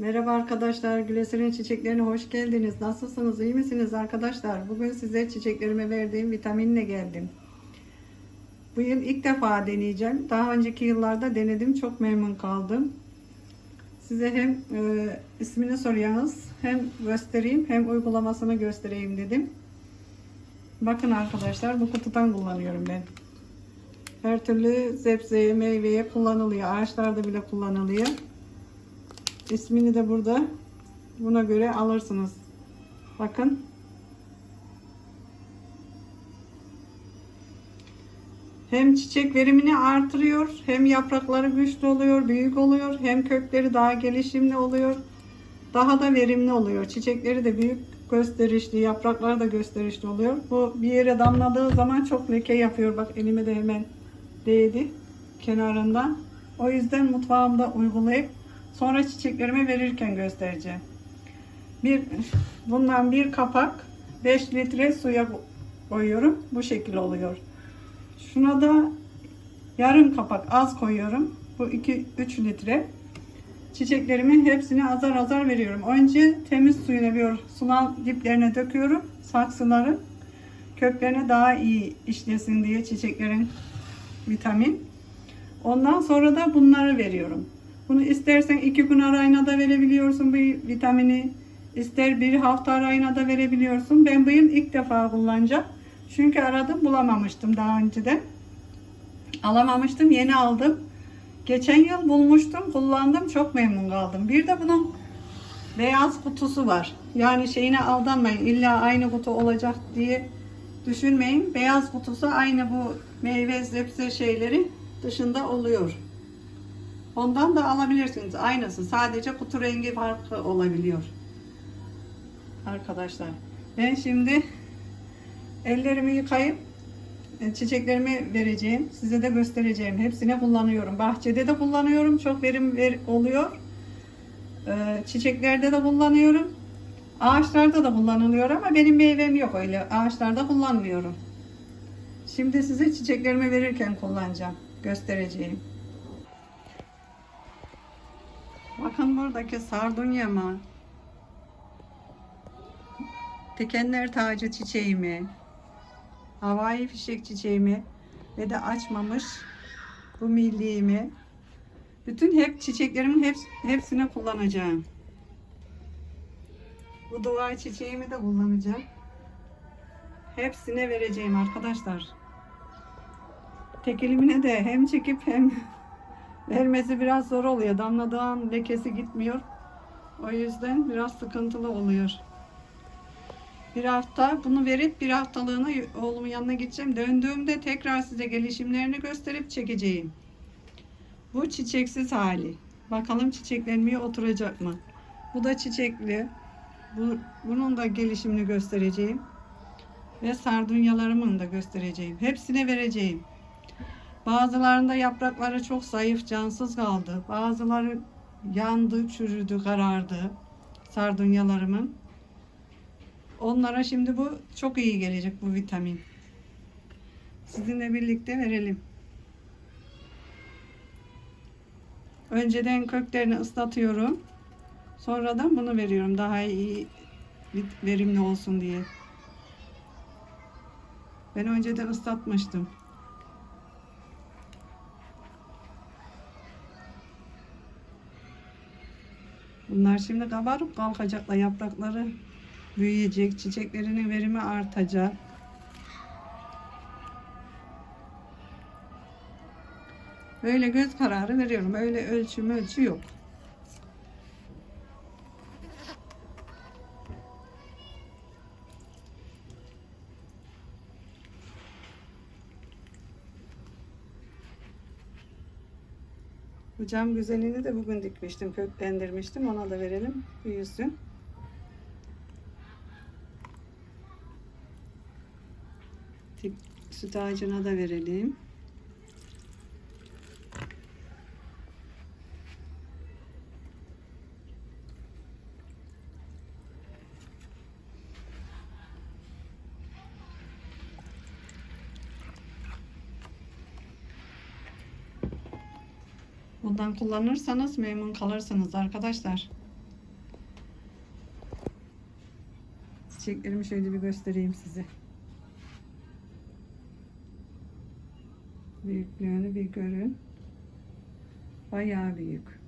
Merhaba arkadaşlar, Güleser'in çiçeklerine hoş geldiniz. Nasılsınız, iyi misiniz arkadaşlar? Bugün size çiçeklerime verdiğim vitaminle geldim. Bu yıl ilk defa deneyeceğim. Daha önceki yıllarda denedim, çok memnun kaldım. Size hem e, ismini soruyorsunuz, hem göstereyim, hem uygulamasını göstereyim dedim. Bakın arkadaşlar, bu kutudan kullanıyorum ben. Her türlü sebzeye, meyveye kullanılıyor. Ağaçlarda bile kullanılıyor. İsmini de burada buna göre alırsınız. Bakın. Hem çiçek verimini artırıyor, hem yaprakları güçlü oluyor, büyük oluyor, hem kökleri daha gelişimli oluyor. Daha da verimli oluyor. Çiçekleri de büyük gösterişli, yaprakları da gösterişli oluyor. Bu bir yere damladığı zaman çok leke yapıyor. Bak elime de hemen değdi kenarından. O yüzden mutfağımda uygulayıp sonra çiçeklerime verirken göstereceğim. Bir bundan bir kapak 5 litre suya koyuyorum. Bu şekil oluyor. Şuna da yarım kapak az koyuyorum. Bu 2 3 litre. Çiçeklerimin hepsini azar azar veriyorum. Önce temiz suyunu bir sulan diplerine döküyorum. Saksıları köklerine daha iyi işlesin diye çiçeklerin vitamin. Ondan sonra da bunları veriyorum. Bunu istersen iki gün arayına da verebiliyorsun bu vitamini. İster bir hafta arayına da verebiliyorsun. Ben bu yıl ilk defa kullanacağım. Çünkü aradım bulamamıştım daha önceden. Alamamıştım yeni aldım. Geçen yıl bulmuştum kullandım çok memnun kaldım. Bir de bunun beyaz kutusu var. Yani şeyine aldanmayın illa aynı kutu olacak diye düşünmeyin. Beyaz kutusu aynı bu meyve sebze şeyleri dışında oluyor. Ondan da alabilirsiniz. Aynısı. Sadece kutu rengi farkı olabiliyor. Arkadaşlar. Ben şimdi ellerimi yıkayıp e, çiçeklerimi vereceğim. Size de göstereceğim. Hepsine kullanıyorum. Bahçede de kullanıyorum. Çok verim ver oluyor. Ee, çiçeklerde de kullanıyorum. Ağaçlarda da kullanılıyor ama benim meyvem yok öyle. Ağaçlarda kullanmıyorum. Şimdi size çiçeklerimi verirken kullanacağım. Göstereceğim. Bakın buradaki sardunyama, tekenler tacı çiçeğimi, havai fişek çiçeğimi ve de açmamış bu milliğimi. Bütün hep çiçeklerimin hep, hepsine kullanacağım. Bu dua çiçeğimi de kullanacağım. Hepsine vereceğim arkadaşlar. Tek elimine de hem çekip hem vermesi biraz zor oluyor. Damladığın lekesi gitmiyor. O yüzden biraz sıkıntılı oluyor. Bir hafta bunu verip bir haftalığına oğlumun yanına gideceğim. Döndüğümde tekrar size gelişimlerini gösterip çekeceğim. Bu çiçeksiz hali. Bakalım çiçeklenmeye oturacak mı? Bu da çiçekli. Bu, bunun da gelişimini göstereceğim. Ve sardunyalarımın da göstereceğim. Hepsine vereceğim. Bazılarında yaprakları çok zayıf, cansız kaldı. Bazıları yandı, çürüdü, karardı. Sardunyalarımın. Onlara şimdi bu çok iyi gelecek bu vitamin. Sizinle birlikte verelim. Önceden köklerini ıslatıyorum. Sonradan bunu veriyorum daha iyi verimli olsun diye. Ben önceden ıslatmıştım. Bunlar şimdi kabarıp kalkacaklar. Yaprakları büyüyecek. Çiçeklerinin verimi artacak. Böyle göz kararı veriyorum. Öyle ölçü ölçü yok. Bu cam güzelini de bugün dikmiştim, köklendirmiştim. Ona da verelim, büyüsün. Süt ağacına da verelim. Bundan kullanırsanız memnun kalırsınız arkadaşlar. Çiçeklerimi şöyle bir göstereyim size. Büyüklüğünü bir görün. Bayağı büyük.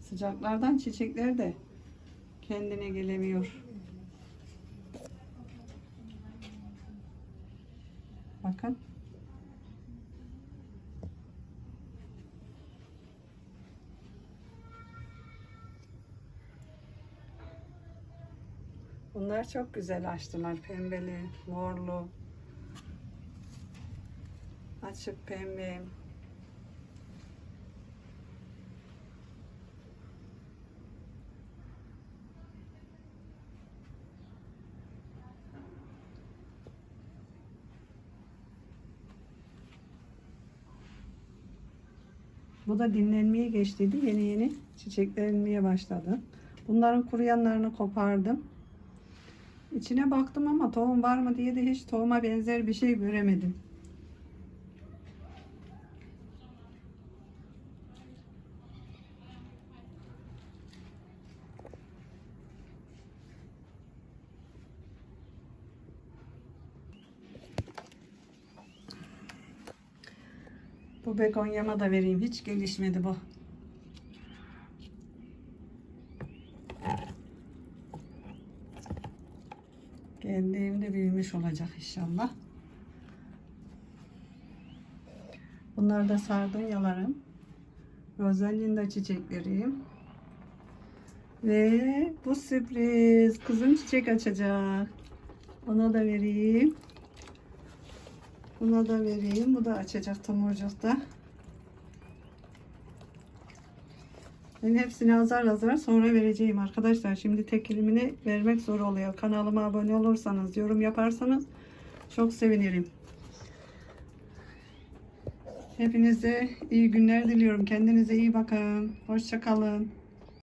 Sıcaklardan çiçekler de kendine gelemiyor. Bunlar çok güzel açtılar. Pembeli, morlu. Açık pembe. Bu da dinlenmeye geçtiydi. Yeni yeni çiçeklenmeye başladı. Bunların kuruyanlarını kopardım. İçine baktım ama tohum var mı diye de hiç tohuma benzer bir şey göremedim. Bu begonyama da vereyim. Hiç gelişmedi bu. Geldiğimde büyümüş olacak inşallah. Bunlar da sardunyalarım. Rosalinda çiçeklerim. Ve bu sürpriz. Kızım çiçek açacak. Ona da vereyim. Buna da vereyim. Bu da açacak tomurcukta. Ben hepsini azar azar sonra vereceğim arkadaşlar. Şimdi tek elimini vermek zor oluyor. Kanalıma abone olursanız, yorum yaparsanız çok sevinirim. Hepinize iyi günler diliyorum. Kendinize iyi bakın. Hoşça kalın.